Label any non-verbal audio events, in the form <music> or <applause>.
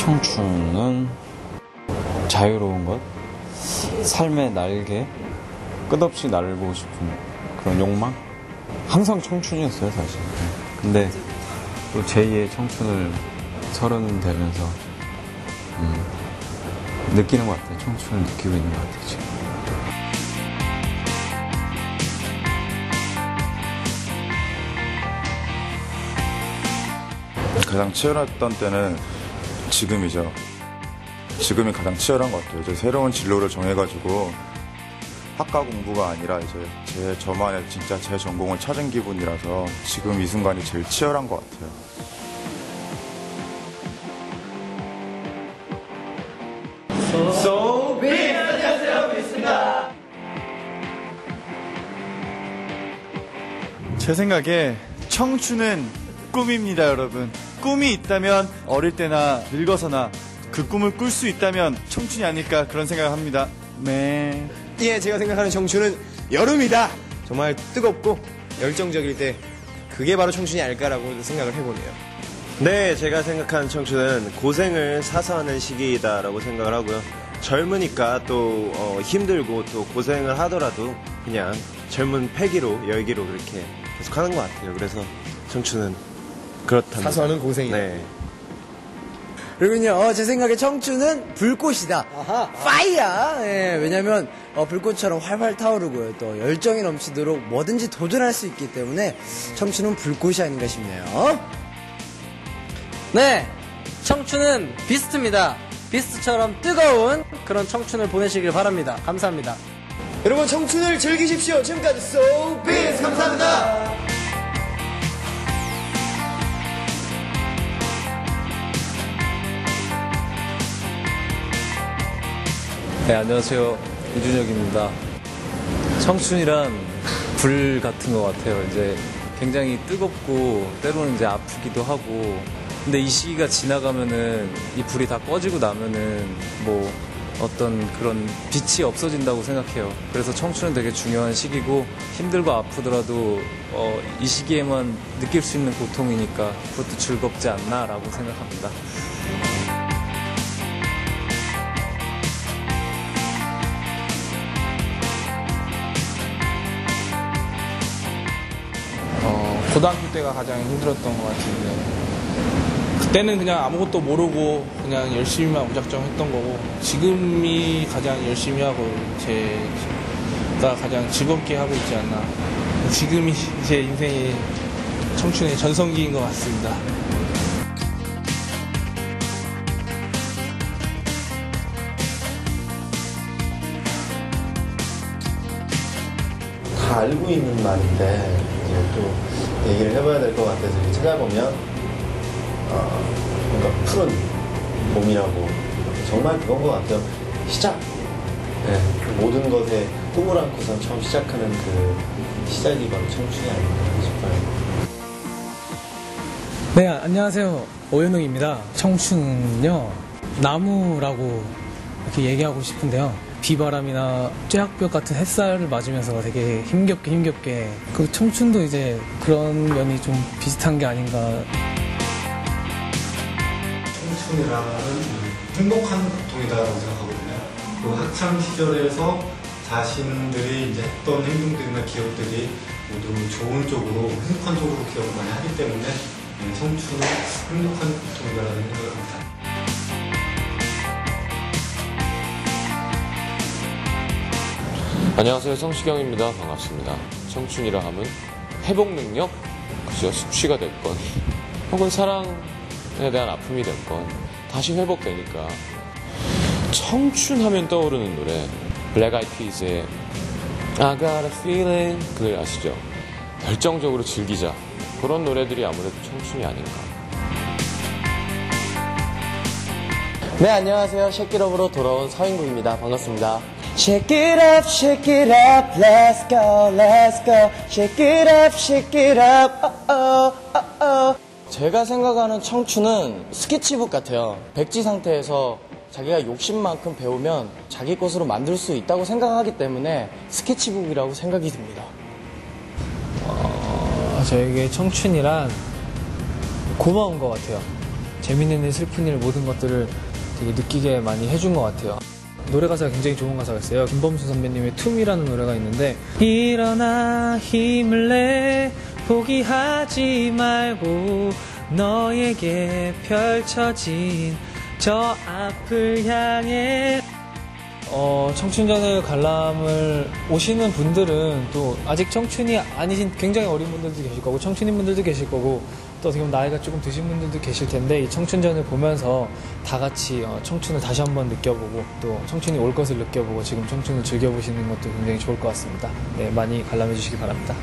청춘은 자유로운 것, 삶의 날개, 끝없이 날고 싶은 그런 욕망? 항상 청춘이었어요, 사실. 근데 또 제2의 청춘을 서른 되면서 음, 느끼는 것 같아요. 청춘을 느끼고 있는 것 같아요, 지금. 가장 치열했던 때는 지금이죠. 지금이 가장 치열한 것 같아요. 이제 새로운 진로를 정해가지고 학과 공부가 아니라 이제 제 저만의 진짜 제 전공을 찾은 기분이라서 지금 이 순간이 제일 치열한 것 같아요. 제 생각에 청춘은 꿈입니다, 여러분. 꿈이 있다면 어릴 때나 늙어서나 그 꿈을 꿀 수 있다면 청춘이 아닐까 그런 생각을 합니다. 네. 예, 제가 생각하는 청춘은 여름이다. 정말 뜨겁고 열정적일 때 그게 바로 청춘이 아닐까라고 생각을 해보네요. 네, 제가 생각하는 청춘은 고생을 사서 하는 시기이다라고 생각을 하고요. 젊으니까 또 어, 힘들고 또 고생을 하더라도 그냥 젊은 패기로 열기로 그렇게 계속 하는 것 같아요. 그래서 청춘은 그렇답니다. 사서 하는 고생이다. 네. 그리고요, 어, 제 생각에 청춘은 불꽃이다. 파이어! 예, 왜냐면, 어, 불꽃처럼 활활 타오르고요. 또, 열정이 넘치도록 뭐든지 도전할 수 있기 때문에, 청춘은 불꽃이 아닌가 싶네요. 네, 청춘은 비스트입니다. 비스트처럼 뜨거운 그런 청춘을 보내시길 바랍니다. 감사합니다. 여러분 청춘을 즐기십시오. 지금까지 소비스 감사합니다. 네, 안녕하세요. 이준혁입니다. 청춘이란 불 같은 것 같아요. 이제 굉장히 뜨겁고 때로는 이제 아프기도 하고 근데 이 시기가 지나가면은 이 불이 다 꺼지고 나면은 뭐 어떤 그런 빛이 없어진다고 생각해요. 그래서 청춘은 되게 중요한 시기고 힘들고 아프더라도 어, 이 시기에만 느낄 수 있는 고통이니까 그것도 즐겁지 않나라고 생각합니다. 고등학교 때가 가장 힘들었던 것 같은데 그때는 그냥 아무것도 모르고 그냥 열심히만 무작정 했던 거고 지금이 가장 열심히 하고 제가 가장 즐겁게 하고 있지 않나 지금이 <laughs> 제 인생의 청춘의 전성기인 것 같습니다. 다 알고 있는 말인데 이제 또 얘기를 해봐야 될 것 같아서 이렇게 찾아보면 어, 뭔가 푸른 봄이라고 정말 그건 것 같아요. 시작. 네, 그 모든 것에 꿈을 안고서 처음 시작하는 그 시작이 바로 청춘이 아닌가 싶어요. 네, 안녕하세요. 오현웅입니다. 청춘은요, 나무라고 이렇게 얘기하고 싶은데요. 비바람이나 쬐학볕 같은 햇살을 맞으면서 되게 힘겹게 힘겹게 그 청춘도 이제 그런 면이 좀 비슷한 게 아닌가. 청춘이라는 행복한 고통이다라고 생각하거든요. 그 학창 시절에서 자신들이 이제 했던 행동들이나 기억들이 모두 좋은 쪽으로 행복한 쪽으로 기억을 많이 하기 때문에 네, 청춘은 행복한 고통이다라는 생각을 합니다. 안녕하세요. 성시경입니다. 반갑습니다. 청춘이라 함은 회복 능력, 그죠? 숙취가 됐건, 혹은 사랑에 대한 아픔이 됐건, 다시 회복되니까. 청춘 하면 떠오르는 노래, 블랙 아이 피즈의 I got a feeling. 그 노래 아시죠? 열정적으로 즐기자. 그런 노래들이 아무래도 청춘이 아닌가. 네, 안녕하세요. 쉐키럽으로 돌아온 서인국입니다. 반갑습니다. Shake it up, shake it up, let's go, let's go. Shake it up, shake it up, oh, oh, oh, oh. 제가 생각하는 청춘은 스케치북 같아요. 백지 상태에서 자기가 욕심만큼 배우면 자기 것으로 만들 수 있다고 생각하기 때문에 스케치북이라고 생각이 듭니다. 어, 저에게 청춘이란 고마운 것 같아요. 재밌는 일, 슬픈 일 모든 것들을 되게 느끼게 많이 해준 것 같아요. 노래 가사가 굉장히 좋은 가사가 있어요. 김범수 선배님의 툼이라는 노래가 있는데 일어나 힘을 내 포기하지 말고 너에게 펼쳐진 저 앞을 향해 어, 청춘전을 관람을 오시는 분들은 또 아직 청춘이 아니신 굉장히 어린 분들도 계실 거고 청춘인 분들도 계실 거고 또 보면 나이가 조금 드신 분들도 계실 텐데 이 청춘전을 보면서 다 같이 어, 청춘을 다시 한번 느껴보고 또 청춘이 올 것을 느껴보고 지금 청춘을 즐겨보시는 것도 굉장히 좋을 것 같습니다. 네, 많이 관람해 주시기 바랍니다.